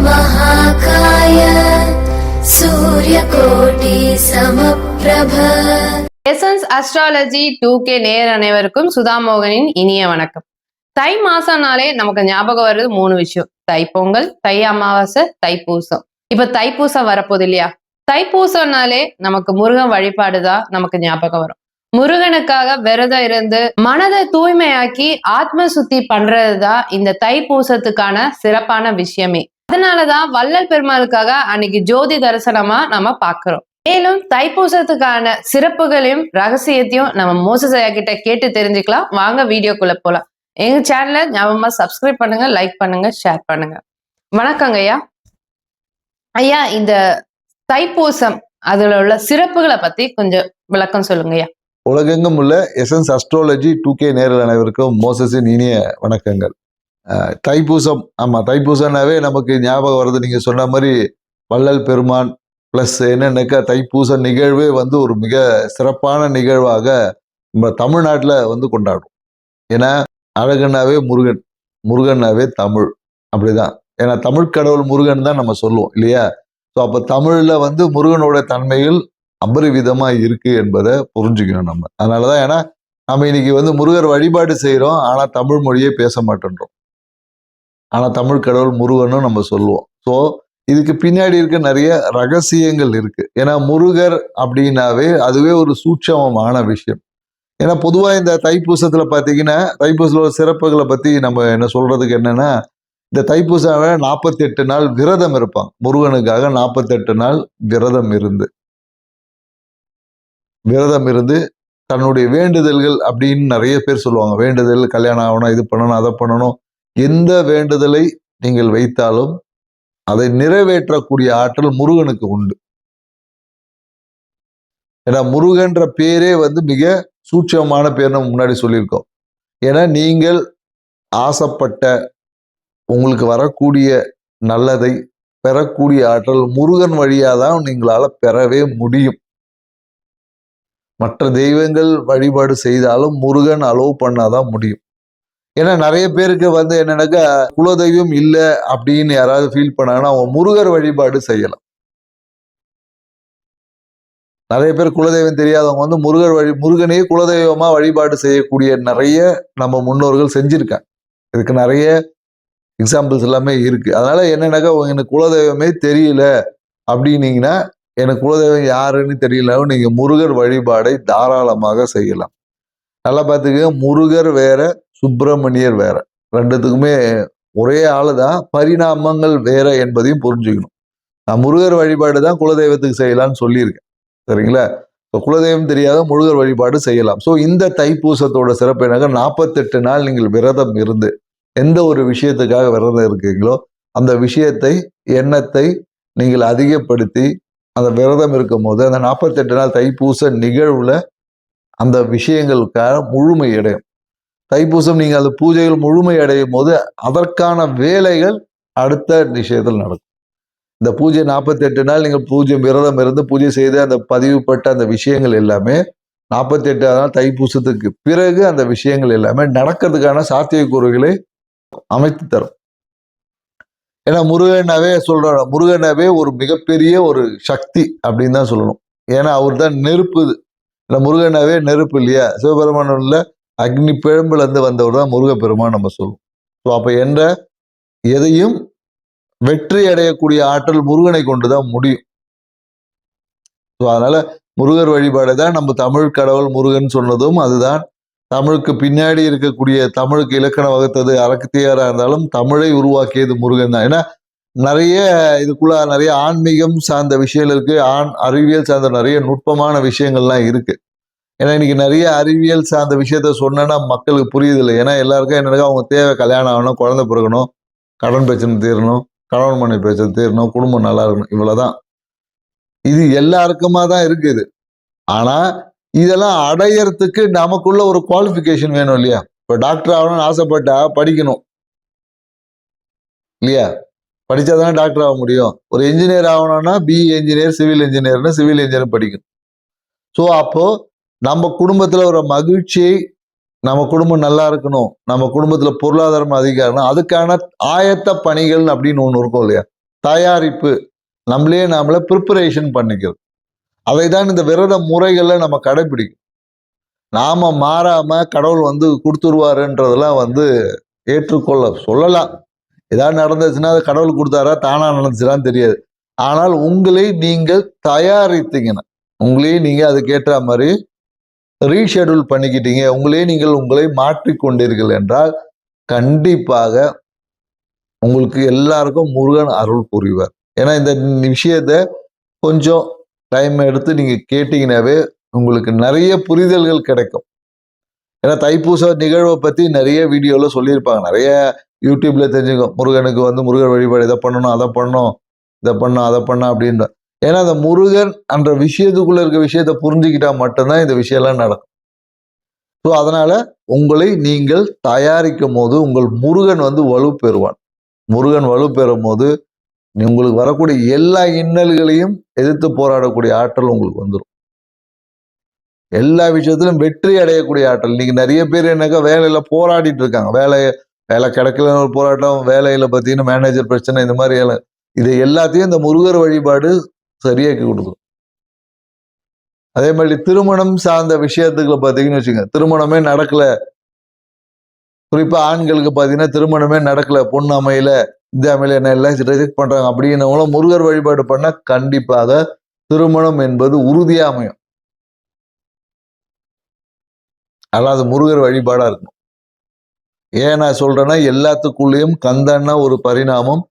महाकाय सूर्यकोटि समप्रभ எசன்ஸ் அஸ்ட்ராலஜி டூ கே நேர் அனைவருக்கும் சுதாமோகனின் இனிய வணக்கம் தை மாசம்னாலே நமக்கு ஞாபகம் வருது மூணு விஷயம் தைப்பொங்கல் தை அமாவாசை தைப்பூசம் இப்ப தைப்பூசம் வரப்போகுது இல்லையா தைப்பூசம்னாலே நமக்கு முருகன் வழிபாடு தான் நமக்கு ஞாபகம் வரும் முருகனுக்காக விரதம் இருந்து மனதை தூய்மையாக்கி ஆத்ம சுத்தி பண்றதுதான் இந்த தைப்பூசத்துக்கான சிறப்பான விஷயமே அதனாலதான் வள்ளல் பெருமாளுக்காக அன்னைக்கு ஜோதி தரிசனமா நம்ம பாக்குறோம். மேலும் தைப்பூசத்துக்கான சிறப்புகளையும் ரகசியத்தையும் நம்ம மோசசையா கிட்ட கேட்டு தெரிஞ்சுக்கலாம். வாங்க வீடியோக்குள்ள போலாம். எங்க சேனலை ஞாபகமா சப்ஸ்கிரைப் பண்ணுங்க லைக் பண்ணுங்க ஷேர் பண்ணுங்க. வணக்கங்க ஐயா. ஐயா இந்த தைப்பூசம் அதுல உள்ள சிறப்புகளை பத்தி கொஞ்சம் விளக்கம் சொல்லுங்க ஐயா. உலகெங்கும் உள்ள எசன்ஸ் அஸ்ட்ராலஜி டூ கே நேரில் அனைவருக்கும் மோசஸின் இனிய வணக்கங்கள். தைப்பூசம். ஆமாம் தைப்பூசம்னாவே நமக்கு ஞாபகம் வருது நீங்கள் சொன்ன மாதிரி வள்ளல் பெருமான் ப்ளஸ் என்னென்னாக்கா தைப்பூச நிகழ்வே வந்து ஒரு மிக சிறப்பான நிகழ்வாக நம்ம தமிழ்நாட்டில் வந்து கொண்டாடுறோம். ஏன்னா அழகனாவே முருகன் முருகன்னாவே தமிழ். அப்படிதான். ஏன்னா தமிழ் கடவுள் முருகன் தான் நம்ம சொல்லுவோம் இல்லையா? ஸோ அப்போ தமிழில் வந்து முருகனோட தன்மைகள் அபரிவிதமாக இருக்குது என்பதை புரிஞ்சுக்கணும் நம்ம. அதனாலதான் ஏன்னா நம்ம இன்னைக்கு வந்து முருகர் வழிபாடு செய்கிறோம் ஆனால் தமிழ் மொழியே பேச மாட்டேன்றோம். ஆனால் தமிழ் கடவுள் முருகனும் நம்ம சொல்லுவோம். ஸோ இதுக்கு பின்னாடி இருக்க நிறைய ரகசியங்கள் இருக்கு. ஏன்னா முருகர் அப்படின்னாவே அதுவே ஒரு சூட்சமமான விஷயம். ஏன்னா பொதுவாக இந்த தைப்பூசத்தில் பார்த்தீங்கன்னா தைப்பூசத்தில் ஒரு சிறப்புகளை பற்றி நம்ம என்ன சொல்றதுக்கு என்னன்னா இந்த தைப்பூசாவை நாற்பத்தெட்டு நாள் விரதம் இருப்பாங்க. முருகனுக்காக நாற்பத்தெட்டு நாள் விரதம் இருந்து. விரதம் இருந்து தன்னுடைய வேண்டுதல்கள் அப்படின்னு நிறைய பேர் சொல்லுவாங்க. வேண்டுதல் கல்யாணம் ஆகணும் இது பண்ணணும் அதை பண்ணணும். எந்த வேண்டுதலை நீங்கள் வைத்தாலும் அதை நிறைவேற்றக்கூடிய ஆற்றல் முருகனுக்கு உண்டு. ஏன்னா முருகன்ற பேரே வந்து மிக சூட்சமான பேர் நம்ம முன்னாடி சொல்லியிருக்கோம். ஏன்னா நீங்கள் ஆசைப்பட்ட உங்களுக்கு வரக்கூடிய நல்லதை பெறக்கூடிய ஆற்றல் முருகன் வழியாக தான் நீங்களால பெறவே முடியும். மற்ற தெய்வங்கள் வழிபாடு செய்தாலும் முருகன் அலோவ் பண்ணாதான் முடியும். ஏன்னா நிறைய பேருக்கு வந்து என்னன்னாக்கா குலதெய்வம் இல்லை அப்படின்னு யாராவது ஃபீல் பண்ணாங்கன்னா அவங்க முருகர் வழிபாடு செய்யலாம். நிறைய பேர் குலதெய்வம் தெரியாதவங்க வந்து முருகர் வழி முருகனையே குலதெய்வமா வழிபாடு செய்யக்கூடிய நிறைய நம்ம முன்னோர்கள் செஞ்சிருக்காங்க. இதுக்கு நிறைய எக்ஸாம்பிள்ஸ் எல்லாமே இருக்கு. அதனால என்னன்னாக்கா எனக்கு குலதெய்வமே தெரியல அப்படின்னீங்கன்னா எனக்கு குலதெய்வம் யாருன்னு தெரியலன்னு நீங்க முருகர் வழிபாடை தாராளமாக செய்யலாம். நல்லா பார்த்துக்க முருகர் வேற சுப்பிரமணியர் வேற. ரெண்டுத்துக்குமே ஒரே ஆளு தான் பரிணாமங்கள் வேற என்பதையும் புரிஞ்சுக்கணும். நான் முருகர் வழிபாடு தான் குலதெய்வத்துக்கு செய்யலாம்னு சொல்லியிருக்கேன். சரிங்களா? இப்போ குலதெய்வம் தெரியாத முருகர் வழிபாடு செய்யலாம். ஸோ இந்த தைப்பூசத்தோட சிறப்பு என்னங்க நாற்பத்தெட்டு நாள் நீங்கள் விரதம் இருந்து எந்த ஒரு விஷயத்துக்காக விரதம் இருக்கீங்களோ அந்த விஷயத்தை எண்ணத்தை நீங்கள் அதிகப்படுத்தி அந்த விரதம் இருக்கும் போது அந்த நாற்பத்தெட்டு நாள் தைப்பூச நிகழ்வுல அந்த விஷயங்களுக்கான முழுமை அடையும் தைப்பூசம் நீங்கள் அந்த பூஜைகள் முழுமை அடையும் போது அதற்கான வேலைகள் அடுத்த நிஷயத்தில் நடக்கும். இந்த பூஜை நாற்பத்தெட்டு நாள் நீங்கள் பூஜை விரதம் இருந்து பூஜை செய்து அந்த பதிவுப்பட்ட அந்த விஷயங்கள் எல்லாமே நாற்பத்தெட்டு நாள் தைப்பூசத்துக்கு பிறகு அந்த விஷயங்கள் எல்லாமே நடக்கிறதுக்கான சாத்தியக்கூறுகளை அமைத்து தரும். ஏன்னா முருகனாவே சொல்றோம் முருகனாவே ஒரு மிகப்பெரிய ஒரு சக்தி அப்படின்னு தான் சொல்லணும். ஏன்னா அவர் தான் நெருப்பு இது. இல்லை முருகனாவே நெருப்பு இல்லையா? சிவபெருமானில் அக்னி பிழம்புல வந்தவர் தான் முருகப்பெருமான் நம்ம சொல்லுவோம். ஸோ அப்போ என்ற எதையும் வெற்றி அடையக்கூடிய ஆற்றல் முருகனை கொண்டு தான் முடியும். ஸோ அதனால முருகர் வழிபாடு தான் நம்ம தமிழ் கடவுள் முருகன் சொன்னதும் அதுதான். தமிழுக்கு பின்னாடி இருக்கக்கூடிய தமிழுக்கு இலக்கணம் வகுத்தது அறக்கத்தியாரா இருந்தாலும் தமிழை உருவாக்கியது முருகன் தான். ஏன்னா நிறைய இதுக்குள்ள நிறைய ஆன்மீகம் சார்ந்த விஷயங்கள் இருக்கு. ஆண் அறிவியல் சார்ந்த நிறைய நுட்பமான விஷயங்கள்லாம் இருக்கு. ஏன்னா இன்னைக்கு நிறைய அறிவியல் சார்ந்த விஷயத்த சொன்னேன்னா மக்களுக்கு புரியுது இல்லை ஏன்னா எல்லாருக்கும் என்னன்னா அவங்க தேவை கல்யாணம் ஆகணும் குழந்தை பிறக்கணும் கடன் பிரச்சனை தீரணும் கணவன் மனைவி பிரச்சனை தீரணும் குடும்பம் நல்லா இருக்கணும் இவ்வளோதான் இது எல்லாருக்குமா தான் இருக்குது. ஆனால் இதெல்லாம் அடையறதுக்கு நமக்குள்ள ஒரு குவாலிஃபிகேஷன் வேணும் இல்லையா? இப்போ டாக்டர் ஆகணும்னு ஆசைப்பட்டா படிக்கணும். இல்லையா? படிச்சாதானே டாக்டர் ஆக முடியும். ஒரு இன்ஜினியர் ஆகணும்னா பிஇ இன்ஜினியர் சிவில் இன்ஜினியர்னு சிவில் இன்ஜினியர் படிக்கணும். ஸோ அப்போது நம்ம குடும்பத்தில் ஒரு மகிழ்ச்சியை நம்ம குடும்பம் நல்லா இருக்கணும் நம்ம குடும்பத்தில் பொருளாதாரம் அதிகாரம் அதுக்கான ஆயத்த பணிகள் அப்படின்னு ஒன்று இருக்கும் இல்லையா? தயாரிப்பு. நம்மளே நாமளே ப்ரிப்பரேஷன் பண்ணிக்கிறது. அதை தான் இந்த விரத முறைகளில் நம்ம கடைபிடிக்கும் நாம மாறாம கடவுள் வந்து கொடுத்துருவாருன்றதெல்லாம் வந்து ஏற்றுக்கொள்ள சொல்லலாம். ஏதாவது நடந்துச்சுன்னா அது கடவுள் கொடுத்தாரா தானா நடந்துச்சுனான்னு தெரியாது. ஆனால் உங்களை நீங்கள் தயாரித்தீங்கன்னா உங்களையும் நீங்கள் அதுக்கேற்ற மாதிரி ரீஷெடியூல் பண்ணிக்கிட்டீங்க. உங்களே நீங்கள் உங்களை மாற்றிக்கொண்டீர்கள் என்றால் கண்டிப்பாக உங்களுக்கு எல்லாருக்கும் முருகன் அருள் புரிவார். ஏன்னா இந்த விஷயத்த கொஞ்சம் டைம் எடுத்து நீங்கள் கேட்டிங்கனாவே உங்களுக்கு நிறைய புரிதல்கள் கிடைக்கும். ஏன்னா தைப்பூச நிகழ்வை பற்றி நிறைய வீடியோவில் சொல்லியிருப்பாங்க. நிறைய யூடியூப்ல தெரிஞ்சுக்கும். முருகனுக்கு வந்து முருகன் வழிபாடு இதை பண்ணணும் அதை பண்ணணும் இதை பண்ணும் அதை பண்ணணும் அப்படின்ற ஏன்னா அந்த முருகன் அந்த விஷயத்துக்குள்ள இருக்க விஷயத்த புரிஞ்சுக்கிட்டா மட்டும்தான் இந்த விஷயம்லாம் நடக்கும். ஸோ அதனால உங்களை நீங்கள் தயாரிக்கும் போது உங்கள் முருகன் வந்து வலு பெறுவான் முருகன் வலு பெறும் போது உங்களுக்கு வரக்கூடிய எல்லா இன்னல்களையும் எதிர்த்து போராடக்கூடிய ஆற்றல் உங்களுக்கு வந்துடும் எல்லா விஷயத்திலும் வெற்றி அடையக்கூடிய ஆற்றல். நீங்க நிறைய பேர் என்னக்கா வேலையில போராடிட்டு இருக்காங்க. வேலை வேலை கிடைக்கலன்னு ஒரு போராட்டம் வேலையில பார்த்தீங்கன்னா மேனேஜர் பிரச்சனை இந்த மாதிரி எல்லாம். இது எல்லாத்தையும் இந்த முருகர் வழிபாடு சரியாக்கி கொடுக்கும் அதே மாதிரி திருமணம் சார்ந்த விஷயத்துக்குள்ள பார்த்தீங்கன்னு வச்சுங்க திருமணமே நடக்கல. குறிப்பா ஆண்களுக்கு பார்த்தீங்கன்னா திருமணமே நடக்கல. பொண்ணு அமையல இந்த அமையல என்ன எல்லாம் ரிஜெக்ட் பண்றாங்க அப்படின்னவங்களும் முருகர் வழிபாடு பண்ணா கண்டிப்பாக திருமணம் என்பது உறுதியா அமையும். அதெல்லாம் அது முருகர் வழிபாடா இருக்கும் ஏன் நான் சொல்றேன்னா எல்லாத்துக்குள்ளேயும் கந்தன்னா ஒரு பரிணாமம்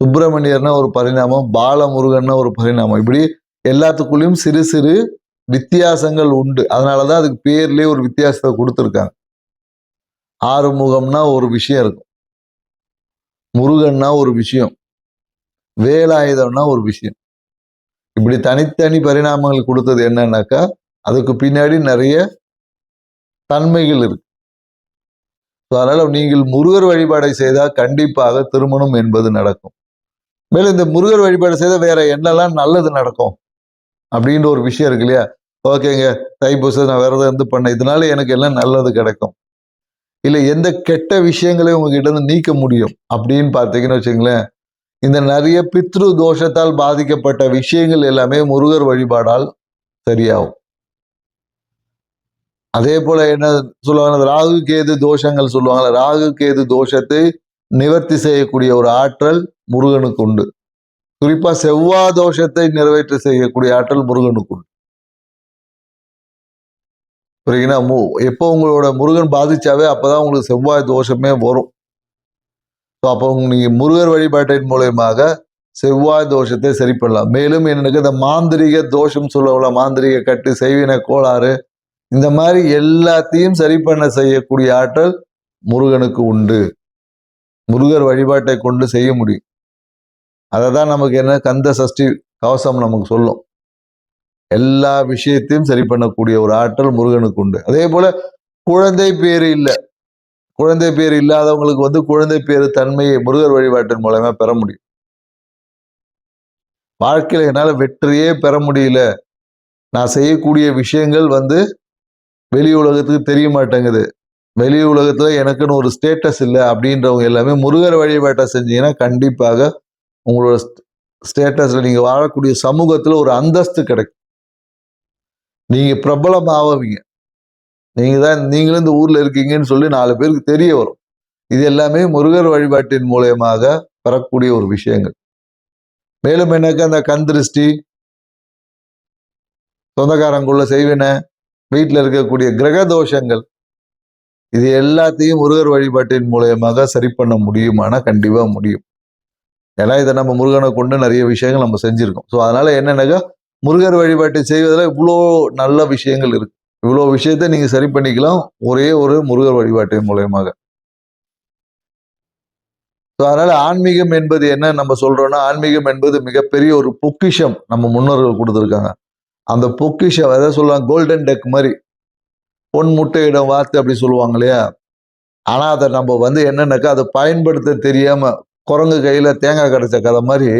சுப்பிரமணியர்னா ஒரு பரிணாமம் பாலமுருகன்னா ஒரு பரிணாமம். இப்படி எல்லாத்துக்குள்ளேயும் சிறு சிறு வித்தியாசங்கள் உண்டு. அதனாலதான் அதுக்கு பேர்லேயே ஒரு வித்தியாசத்தை கொடுத்துருக்காங்க. ஆறுமுகம்னா ஒரு விஷயம் இருக்கும். முருகன்னா ஒரு விஷயம். வேலாயுதம்னா ஒரு விஷயம். இப்படி தனித்தனி பரிணாமங்கள் கொடுத்தது என்னன்னாக்கா அதுக்கு பின்னாடி நிறைய தன்மைகள் இருக்கு. அதனால நீங்கள் முருகர் வழிபாடை செய்தால் கண்டிப்பாக திருமணம் என்பது நடக்கும். மேலும் இந்த முருகர் வழிபாடு செய்த வேற என்னெல்லாம் நல்லது நடக்கும்? அப்படின்ற ஒரு விஷயம் இருக்கு இல்லையா? ஓகேங்க. தைப்பூசம் நான் விரதம் இருந்து பண்ணேன். இதனால எனக்கு எல்லாம் நல்லது கிடைக்கும். இல்லை எந்த கெட்ட விஷயங்களையும் உங்ககிட்ட இருந்து நீக்க முடியும்? அப்படின்னு பார்த்தீங்கன்னு வச்சுங்களேன். இந்த நிறைய பித்ரு தோஷத்தால் பாதிக்கப்பட்ட விஷயங்கள் எல்லாமே முருகர் வழிபாடால் சரியாகும். அதே போல என்ன சொல்லுவாங்க? ராகு கேது தோஷங்கள் சொல்லுவாங்கல்ல ராகு கேது தோஷத்தை நிவர்த்தி செய்யக்கூடிய ஒரு ஆற்றல் முருகனுக்கு உண்டு. குறிப்பா செவ்வாய் தோஷத்தை நிறைவேற்ற செய்யக்கூடிய ஆற்றல் முருகனுக்கு உண்டு. புரியுங்கன்னா மு எப்போ உங்களோட முருகன் பாதிச்சாவே அப்போதான் உங்களுக்கு செவ்வாய் தோஷமே வரும். ஸோ அப்போ நீங்க முருகர் வழிபாட்டின் மூலயமாக செவ்வாய் தோஷத்தை சரி பண்ணலாம். மேலும் எனக்கு இந்த மாந்திரிக தோஷம் சொல்லல மாந்திரிக கட்டு செய்வின கோளாறு இந்த மாதிரி எல்லாத்தையும் சரி பண்ண செய்யக்கூடிய ஆற்றல் முருகனுக்கு உண்டு. முருகர் வழிபாட்டை கொண்டு செய்ய முடியும். அதை தான் நமக்கு என்ன கந்த சஷ்டி கவசம் நமக்கு சொல்லும். எல்லா விஷயத்தையும் சரி பண்ணக்கூடிய ஒரு ஆற்றல் முருகனுக்கு உண்டு. அதே போல குழந்தை பேர் இல்லை. குழந்தை பேர் இல்லாதவங்களுக்கு வந்து குழந்தை பேர் தன்மையை முருகர் வழிபாட்டின் மூலமா பெற முடியும். வாழ்க்கையில என்னால் வெற்றியே பெற முடியல. நான் செய்யக்கூடிய விஷயங்கள் வந்து வெளி உலகத்துக்கு தெரிய மாட்டேங்குது. வெளி உலகத்துல எனக்குன்னு ஒரு ஸ்டேட்டஸ் இல்லை அப்படின்றவங்க எல்லாமே முருகர் வழிபாட்டை செஞ்சீங்கன்னா கண்டிப்பாக உங்களோட ஸ்டேட்டஸில் நீங்கள் வாழக்கூடிய சமூகத்தில் ஒரு அந்தஸ்து கிடைக்கும். நீங்கள் பிரபலம் ஆவீங்க நீங்கள் தான் நீங்களும் இந்த ஊரில் இருக்கீங்கன்னு சொல்லி நாலு பேருக்கு தெரிய வரும். இது எல்லாமே முருகர் வழிபாட்டின் மூலயமாக பெறக்கூடிய ஒரு விஷயங்கள். மேலும் எனக்கு அந்த கண் திருஷ்டி சொந்தக்காரங்குள்ள செய்வின வீட்டில் இருக்கக்கூடிய கிரக தோஷங்கள் இது எல்லாத்தையும் முருகர் வழிபாட்டின் மூலயமாக சரி பண்ண முடியுமானா கண்டிப்பாக முடியும். ஏன்னா இதை நம்ம முருகனை கொண்டு நிறைய விஷயங்கள் நம்ம செஞ்சுருக்கோம். ஸோ அதனால என்னன்னாக்கா முருகர் வழிபாட்டை செய்வதில் இவ்வளோ நல்ல விஷயங்கள் இருக்கு. இவ்வளோ விஷயத்தை நீங்க சரி பண்ணிக்கலாம். ஒரே ஒரு முருகர் வழிபாட்டின் மூலயமாக. ஸோ அதனால ஆன்மீகம் என்பது என்ன நம்ம சொல்றோம்னா ஆன்மீகம் என்பது மிகப்பெரிய ஒரு பொக்கிஷம் நம்ம முன்னோர்கள் கொடுத்துருக்காங்க. அந்த பொக்கிஷம் எதை சொல்லுவாங்க கோல்டன் டெக் மாதிரி. பொன் முட்டையிடம் வார்த்தை அப்படி சொல்லுவாங்க இல்லையா? ஆனா அதை நம்ம வந்து என்னன்னாக்கா அதை பயன்படுத்த தெரியாம குரங்கு கையில் தேங்காய் கிடைச்ச கதை மாதிரி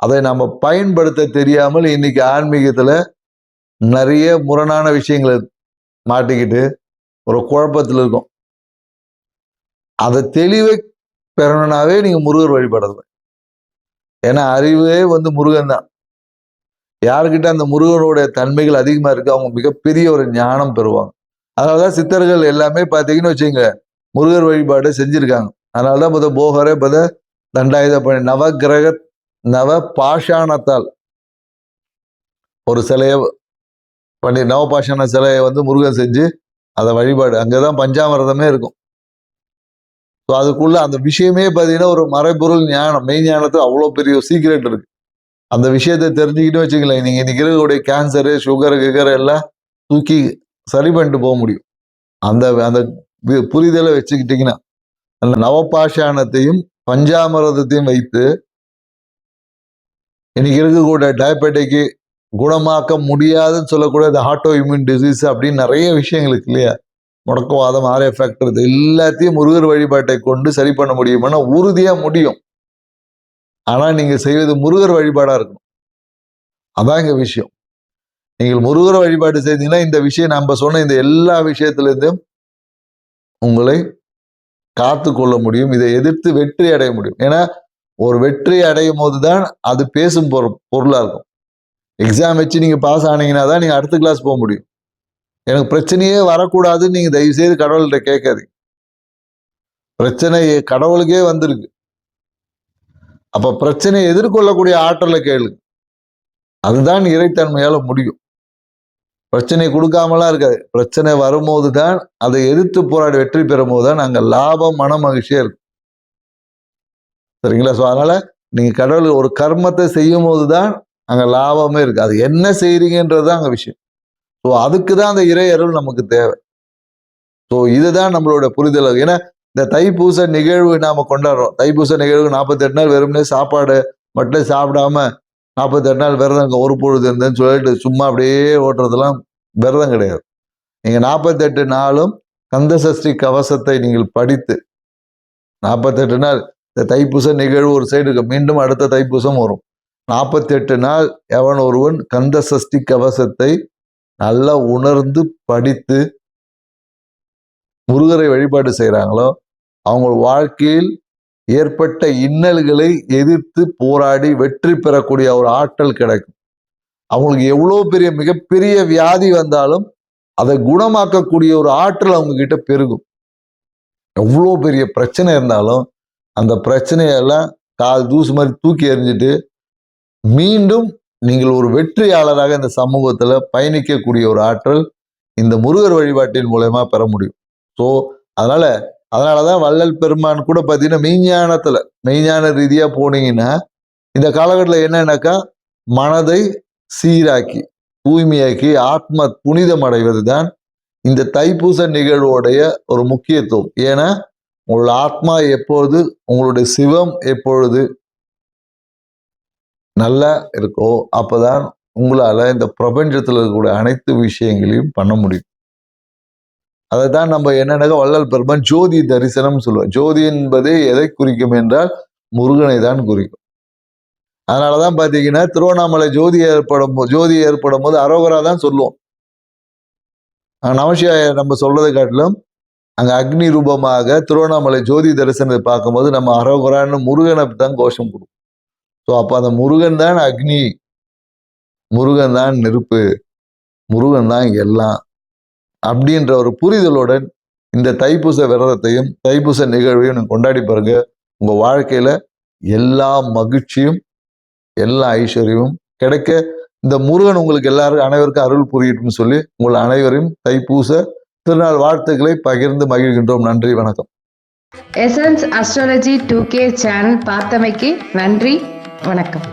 அதை நம்ம பயன்படுத்த தெரியாமல் இன்னைக்கு ஆன்மீகத்தில் நிறைய முரணான விஷயங்களை மாட்டிக்கிட்டு ஒரு குழப்பத்தில் இருக்கும். அதை தெளிவை பெறணும்னாவே நீங்கள் முருகர் வழிபடுறது. ஏன்னா அறிவே வந்து முருகன் தான். யாருக்கிட்ட அந்த முருகனுடைய தன்மைகள் அதிகமாக இருக்கு அவங்க மிகப்பெரிய ஒரு ஞானம் பெறுவாங்க. அதனாலதான் சித்தர்கள் எல்லாமே பார்த்தீங்கன்னு வச்சுங்க முருகர் வழிபாடு செஞ்சிருக்காங்க. அதனாலதான் முத போகரே பத தண்டாயுத பணி நவகிரக நவ பாஷாணத்தால் ஒரு சிலையை பண்ணி நவபாஷாண சிலையை வந்து முருகன் செஞ்சு அதை வழிபாடு. அங்கேதான் பஞ்சாமிரதமே இருக்கும். ஸோ அதுக்குள்ள அந்த விஷயமே பார்த்தீங்கன்னா ஒரு மறைபொருள் ஞானம் மெய் ஞானத்தில் அவ்வளோ பெரிய சீக்ரெட் இருக்கு. அந்த விஷயத்தை தெரிஞ்சுக்கிட்டு வச்சுக்கலாம் நீங்க இன்னைக்கு இருக்கக்கூடிய கேன்சரு சுகர் கிகர் எல்லாம் தூக்கி சரி பண்ணிட்டு போக முடியும். அந்த அந்த புரிதலை வச்சுக்கிட்டீங்கன்னா அந்த நவபாஷாணத்தையும் பஞ்சாமிரதத்தையும் வைத்து இன்னைக்கு இருக்கக்கூடிய டயபெட்டிக்கு குணமாக்க முடியாதுன்னு சொல்லக்கூடிய இந்த ஆட்டோ இம்யூன் டிசீஸ் அப்படின்னு நிறைய விஷயங்கள் இருக்கு இல்லையா? முடக்கவாதம் ஆர் எஃபெக்ட் இது எல்லாத்தையும் முருகர் வழிபாட்டை கொண்டு சரி பண்ண முடியும்னா உறுதியாக முடியும். ஆனால் நீங்கள் செய்வது முருகர் வழிபாடாக இருக்கணும். அதான் இங்கே விஷயம். நீங்கள் முருகர் வழிபாடு செய்தீங்கன்னா இந்த விஷயம் நம்ம சொன்ன இந்த எல்லா விஷயத்துலேருந்தும் உங்களை காத்து கொள்ள முடியும் இதை எதிர்த்து வெற்றி அடைய முடியும். ஏன்னா ஒரு வெற்றி அடையும் போது தான் அது பேசும் பொருள் பொருளாக இருக்கும். எக்ஸாம் வச்சு நீங்கள் பாஸ் ஆனீங்கன்னா தான் நீங்கள் அடுத்த கிளாஸ் போக முடியும். எனக்கு பிரச்சனையே வரக்கூடாதுன்னு நீங்கள் தயவு செய்து கடவுள்கிட்ட கேட்காதீங்க. பிரச்சனை கடவுளுக்கே வந்திருக்கு. அப்போ பிரச்சனையை எதிர்கொள்ளக்கூடிய ஆற்றலை கேளுங்க. அதுதான் இறைத்தன்மையால் முடியும். பிரச்சனை கொடுக்காமலாம் இருக்காது. பிரச்சனை வரும்போது தான் அதை எதிர்த்து போராடி வெற்றி பெறும் போது தான் நாங்கள் லாபம் மன மகிழ்ச்சியாக இருக்கும். சரிங்களா? ஸோ அதனால் நீங்கள் கடவுள் ஒரு கர்மத்தை செய்யும் போது தான் அங்கே லாபமே இருக்குது அது என்ன செய்கிறீங்கன்றது தான் அங்கே விஷயம். ஸோ அதுக்கு தான் அந்த இறை அருள் நமக்கு தேவை. ஸோ இதுதான் நம்மளோட புரிதல். ஏன்னா இந்த தைப்பூச நிகழ்வு நாம் கொண்டாடுறோம். தைப்பூச நிகழ்வு நாற்பத்தெட்டு நாள் வெறுமனே சாப்பாடு மட்டும் சாப்பிடாம நாற்பத்தெட்டு நாள் விரதம் இங்க ஒரு பொழுது இருந்தேன்னு சொல்லிட்டு சும்மா அப்படியே ஓட்டுறதெல்லாம் விரதம் கிடையாது. நீங்கள் நாற்பத்தெட்டு நாளும் கந்த சஷ்டி கவசத்தை நீங்கள் படித்து நாற்பத்தெட்டு நாள் இந்த தைப்பூச நிகழ்வு ஒரு சைடு இருக்கு மீண்டும் அடுத்த தைப்பூசம் வரும். நாற்பத்தெட்டு நாள் எவன் ஒருவன் கந்த சஷ்டி கவசத்தை நல்லா உணர்ந்து படித்து முருகரை வழிபாடு செய்கிறாங்களோ அவங்க வாழ்க்கையில் ஏற்பட்ட இன்னல்களை எதிர்த்து போராடி வெற்றி பெறக்கூடிய ஒரு ஆற்றல் கிடைக்கும். அவங்களுக்கு எவ்வளோ பெரிய மிகப்பெரிய வியாதி வந்தாலும் அதை குணமாக்கக்கூடிய ஒரு ஆற்றல் அவங்க கிட்ட பெருகும். எவ்வளோ பெரிய பிரச்சனை இருந்தாலும் அந்த பிரச்சனையெல்லாம் கால் தூசு மாதிரி தூக்கி எறிஞ்சிட்டு மீண்டும் நீங்கள் ஒரு வெற்றியாளராக இந்த சமூகத்தில் பயணிக்கக்கூடிய ஒரு ஆற்றல் இந்த முருகர் வழிபாட்டின் மூலயமா பெற முடியும். ஸோ அதனால அதனாலதான் வள்ளல் பெருமான் கூட பார்த்தீங்கன்னா மெய்ஞானத்துல மெய்ஞான ரீதியா போனீங்கன்னா இந்த காலகட்டத்தில் என்னன்னாக்கா மனதை சீராக்கி தூய்மையாக்கி ஆத்ம புனிதம் அடைவது தான் இந்த தைப்பூச நிகழ்வோடைய ஒரு முக்கியத்துவம். ஏன்னா உங்களோட ஆத்மா எப்பொழுது உங்களுடைய சிவம் எப்பொழுது நல்லா இருக்கோ அப்போதான் உங்களால் இந்த பிரபஞ்சத்தில் இருக்கக்கூடிய அனைத்து விஷயங்களையும் பண்ண முடியும். அதை தான் நம்ம என்னென்னாக்கா வள்ளல் பெருமான் ஜோதி தரிசனம் சொல்லுவோம் ஜோதி என்பது எதை குறிக்கும் என்றால் முருகனை தான் குறிக்கும். அதனாலதான் பாத்தீங்கன்னா திருவண்ணாமலை ஜோதி ஏற்படும் ஜோதி ஏற்படும் போது அரோகரா தான் சொல்லுவோம். ஆனா, நம்ம சொல்றதை காட்டிலும் அங்க அக்னி ரூபமாக திருவண்ணாமலை ஜோதி தரிசனத்தை பார்க்கும்போது நம்ம அரோகரான்னு முருகனை தான் கோஷம் கொடுக்கும் ஸோ அப்போ அந்த முருகன் தான் அக்னி. முருகன் தான் நெருப்பு. முருகன் தான் எல்லாம். அப்படின்ற ஒரு புரிதலுடன் இந்த தைப்பூச விரதத்தையும் தைப்பூச நிகழ்வையும் கொண்டாடி பாருங்க. உங்க வாழ்க்கையில எல்லா மகிழ்ச்சியும் எல்லா ஐஸ்வர்யமும் கிடைக்க இந்த முருகன் உங்களுக்கு எல்லாரும் அனைவருக்கும் அருள் புரியட்டும்னு சொல்லி உங்கள் அனைவரையும் தைப்பூச திருநாள் வாழ்த்துக்களை பகிர்ந்து மகிழ்கின்றோம். நன்றி வணக்கம். Essence Astrology two K channel பார்த்தமைக்கு நன்றி வணக்கம்.